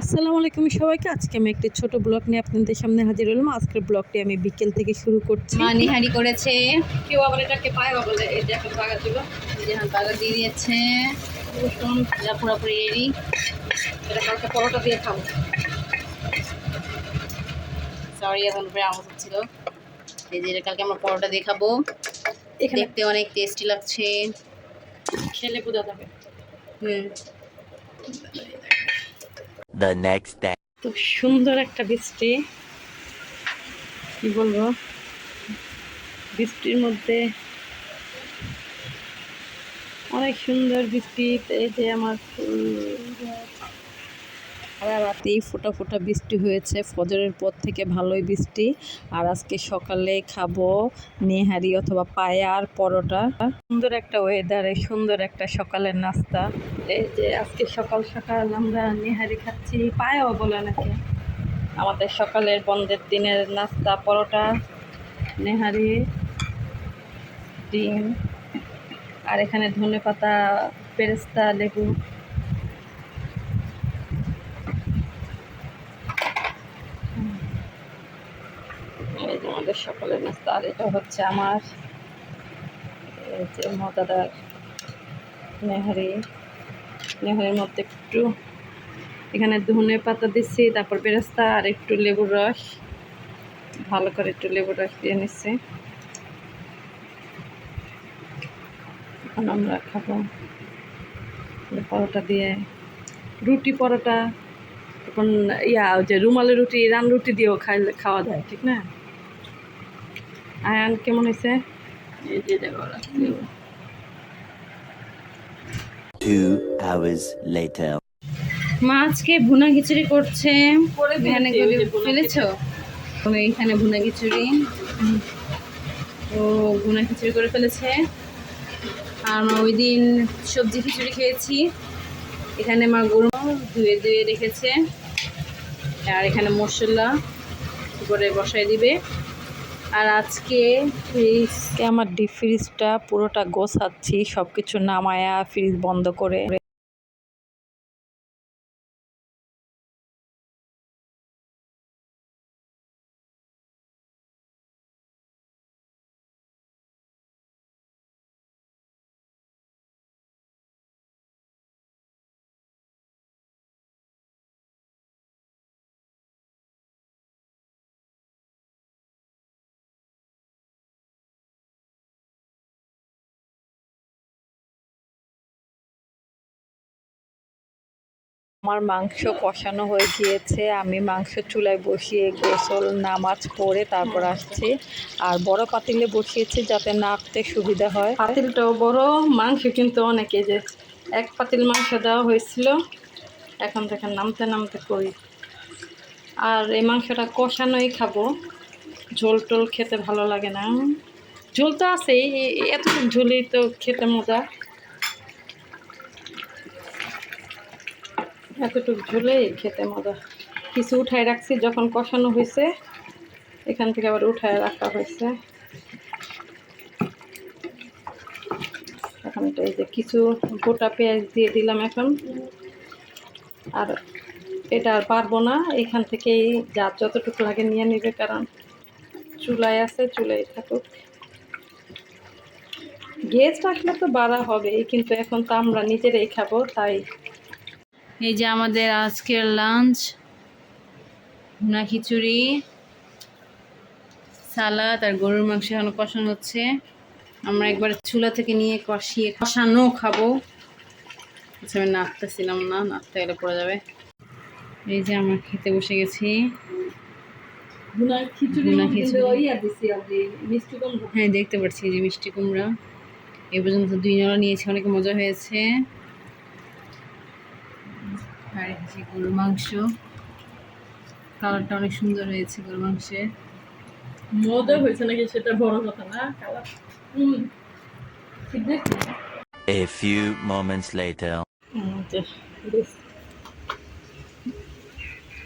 আসসালামু আলাইকুম সবাইকে। আজকে আমি একটি ছোট ব্লগ নিয়ে আপনাদের সামনে হাজির হলাম। আজকের ব্লগটি আমি বিকেল থেকে শুরু করছি। নিহারি করেছে। কেউ আবার এটাকে পায় বলে এই যে এখন বাগা ছিল যেখানে বাগা দিয়ে দিয়েছে। রসুন যা পুরোপুরি রেডি। এটা কালকে পরোটা দিয়ে খাব। সরি এখন উপরে আওয়াজ হচ্ছিল। এই যে এটা কালকে আমরা পরোটা দিয়ে খাব। এখানে দেখতে অনেক টেস্টি লাগছে। খেলে বোঝা যাবে। হুম। The next day. তো সুন্দর একটা বৃষ্টি। কি বলব? বৃষ্টির মধ্যে অনেক সুন্দর বৃষ্টি, এই যে আমার সারা রাতেই ফোটা ফোটা বৃষ্টি হয়েছে। ফজরের পর থেকে ভালোই বৃষ্টি। আর আজকে সকালে খাব নেহারি অথবা পায়া আর পরোটা। সুন্দর একটা ওয়েদারে সুন্দর একটা সকালের নাস্তা। এই যে আজকে সকাল সকাল আমরা নেহারি খাচ্ছি, পায়াও বলে নাকি। আমাদের সকালের বন্ধের দিনের নাস্তা, পরোটা, নেহারি, ডিম, আর এখানে ধনে পাতা পেরেস্তা, লেবু এই যে আমাদের সকালের নাস্তা আর এটা হচ্ছে আমার যে মজাদার নেহারি, নেহারির মধ্যে একটু এখানে ধনে পাতা দিচ্ছি তারপর বেরেস্তা আর একটু লেবুর রস। ভালো করে একটু লেবুর রস দিয়ে নিচ্ছি। এখন আমরা খাব পরোটা দিয়ে। রুটি পরোটা, এখন ইয়া যে রুমালি রুটি, রান রুটি দিয়েও খাইলে খাওয়া যায়, ঠিক না? আয়ান কেমন হয়েছে? এই যে দেখো রাখছি। Two hours later. মা আজকে ভুনা খিচুড়ি করছে। করে এখানে ফেলেছি, গলি ভুনা এইখানে খিচুড়ি। ও ভুনা খিচুড়ি করে ফেলেছে। আর ওই দিন সবজি খিচুড়ি খেয়েছি। এখানে মা গরু ধুয়ে ধুয়ে রেখেছে। আর এখানে মশলা করে বসাই দিবে। আর আজকে ফ্রিজকে আমার ডিপ ফ্রিজটা পুরোটা গোছাচ্ছি সব কিছু নামায়া ফ্রিজ বন্ধ করে আমার মাংস কষানো হয়ে গিয়েছে। আমি মাংস চুলায় বসিয়ে গোসল, নামাজ পড়ে তারপর আসছি। আর বড় পাতিলে বসিয়েছি যাতে নাড়তে সুবিধা হয়। পাতিলটাও বড়, মাংস কিন্তু অনেকে যে এক পাতিল মাংস দেওয়া হয়েছিল। এখন দেখেন নামতে নামতে করি। আর এই মাংসটা কষানোই খাব। ঝোল টোল খেতে ভালো লাগে না। ঝোল তো আছেই এ- এতটুকু ঝোলেই তো খেতে মজা। এতটুকু ঝুলে খেতে মজা। কিছু উঠায় রাখছি, যখন কষানো হয়েছে, এখান থেকে আবার উঠায় রাখা হয়েছে। এখন এই যে কিছু গোটা পেঁয়াজ দিয়ে দিলাম এখন। আর এটা আর পারব না, এখান থেকেই যা যতটুকু লাগে নিয়ে নেবে, কারণ চুলায় আছে চুলায় থাকুক। গেস্ট আসলে তো বাড়া হবে কিন্তু এখন তো আমরা নিজেরাই খাব, তাই এই যে আমাদের আজকের লাঞ্চ ভুনা খিচুড়ি সালাদ আর গরুর মাংস এখনও কষানো হচ্ছে। আমরা একবার চুলা থেকে নিয়ে কষিয়ে কষানো খাব। আচ্ছা আমি নাড়তেছিলাম না নাড়তে গেলে পড়ে যাবে। এই যে আমরা খেতে বসে গেছি। হ্যাঁ দেখতে পাচ্ছি এই যে মিষ্টি কুমড়া। এ পর্যন্ত দুই নলা নিয়েছি অনেক মজা হয়েছে। আর যে গরুর মাংস। কালারটা অনেক সুন্দর হয়েছে গরুর মাংসের। মজা হয়েছে নাকি সেটা বড় কথা না colour? Hmm. A few moments later.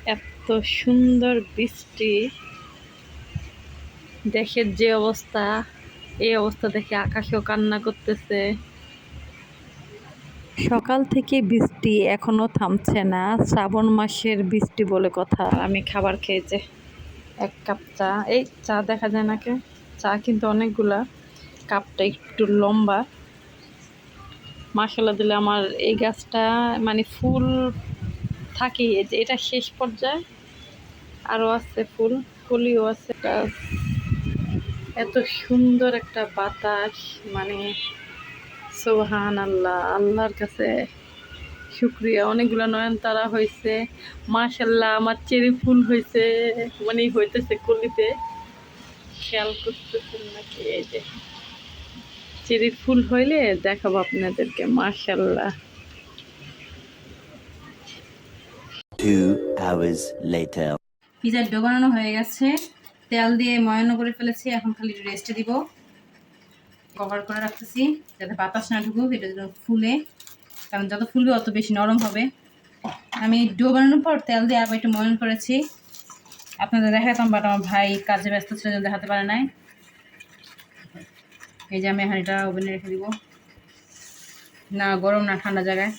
এত সুন্দর বৃষ্টি। দেখে যে অবস্থা এই অবস্থা দেখে আকাশেও কান্না করতেছে। সকাল থেকে বৃষ্টি এখনও থামছে না। শ্রাবণ মাসের বৃষ্টি বলে কথা। আমি খাবার খেয়েছে এক কাপ চা। এই চা দেখা যায় নাকি চা কিন্তু অনেকগুলা। কাপটা একটু লম্বা। মশলা দিলে আমার এই গাছটা মানে ফুল থাকে। যে এটা শেষ পর্যায়ে। আরও আছে ফুল। কলিও আছে। এত সুন্দর একটা বাতাস। মানে সোহান আল্লাহ আল্লাহর কাছে শুক্রিয়া। অনেকগুলো নয়নতারা হয়েছে মাশাল্লাহ আমার চেরি ফুল হয়েছে মানে হইতেছে কলিতে। খেয়াল করতেছেন নাকি? এই যে চেরি ফুল হইলে দেখাবো আপনাদেরকে মাশাল্লাহ Two hours later. পিজার ডো বানানো হয়ে গেছে। তেল দিয়ে ময়ানো করে ফেলেছি এখন খালি রেস্টে দিব। কভার করে রাখতেছি, যাতে বাতাস না ঢুকুক, এটা যেন ফুলে। কারণ যত ফুলবে অত বেশি নরম হবে। আমি ডো বানানোর পর তেল দিয়ে আবার একটু ময়ন করেছি। আপনাদের দেখাতাম বাট আমার ভাই কাজে ব্যস্ত ছিল জন্য দেখাতে পারে নাই। এই যে আমি এখন এটা ওভেনে রেখে দিব। না, গরম না, ঠান্ডা জায়গায়।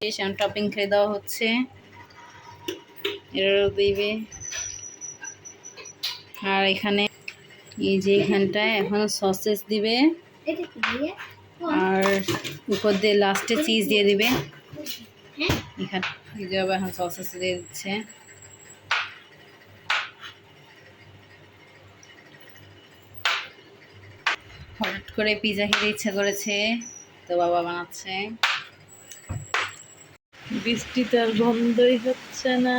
এসে এখন টপিং খেয়ে দেওয়া হচ্ছে। এরও দিবে। আর এখানে এই যে এখানটায় এখন সসেস দিবে। আর উপর দিয়ে লাস্টে চিজ দিয়ে দিবে। এখানে এখন সসেস দিয়ে দিচ্ছে। হঠাৎ করে পিজা খেতে ইচ্ছা করেছে, তো বাবা বানাচ্ছে। বৃষ্টিতে আর বন্ধই হচ্ছে না।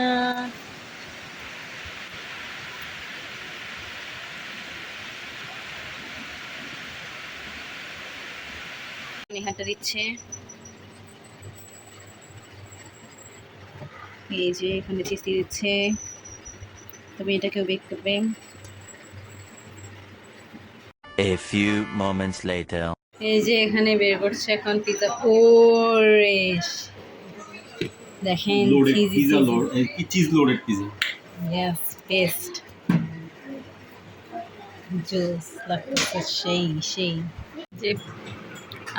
নেহাটা দিচ্ছে। এই যে এখানে চিজ দিয়ে দিচ্ছে। তবে এটাকেও বেক করবে। A few moments later. এই যে এখানে বের করছে এখন পিজা ওরেশ দেখেন loaded cheese pizza load uh, cheese yes best juice লাগতেছে সেই সেই যে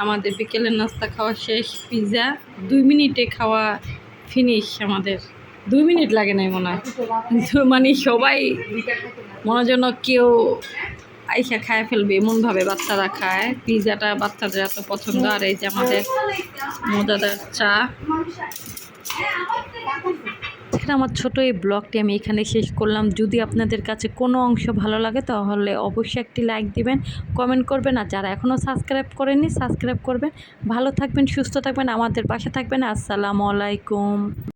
আমাদের বিকেলের নাস্তা খাওয়া শেষ পিৎজা দুই মিনিটে খাওয়া ফিনিশ আমাদের। দুই মিনিট লাগে নাই মনে হয়। মানে সবাই মনে যেন কেউ আইসা খায় ফেলবে, এমনভাবে বাচ্চারা খায়। পিৎজাটা বাচ্চাদের এত পছন্দ, আর এই যে আমাদের মজাদার চা। এখানে আমার ছোট এই ব্লগটি আমি এখানে শেষ করলাম। যদি আপনাদের কাছে কোনো অংশ ভালো লাগে, তাহলে অবশ্যই একটি লাইক দিবেন কমেন্ট করবেন, আর যারা এখনও সাবস্ক্রাইব করেননি সাবস্ক্রাইব করবেন। ভালো থাকবেন, সুস্থ থাকবেন, আমাদের পাশে থাকবেন। আসসালামু আলাইকুম।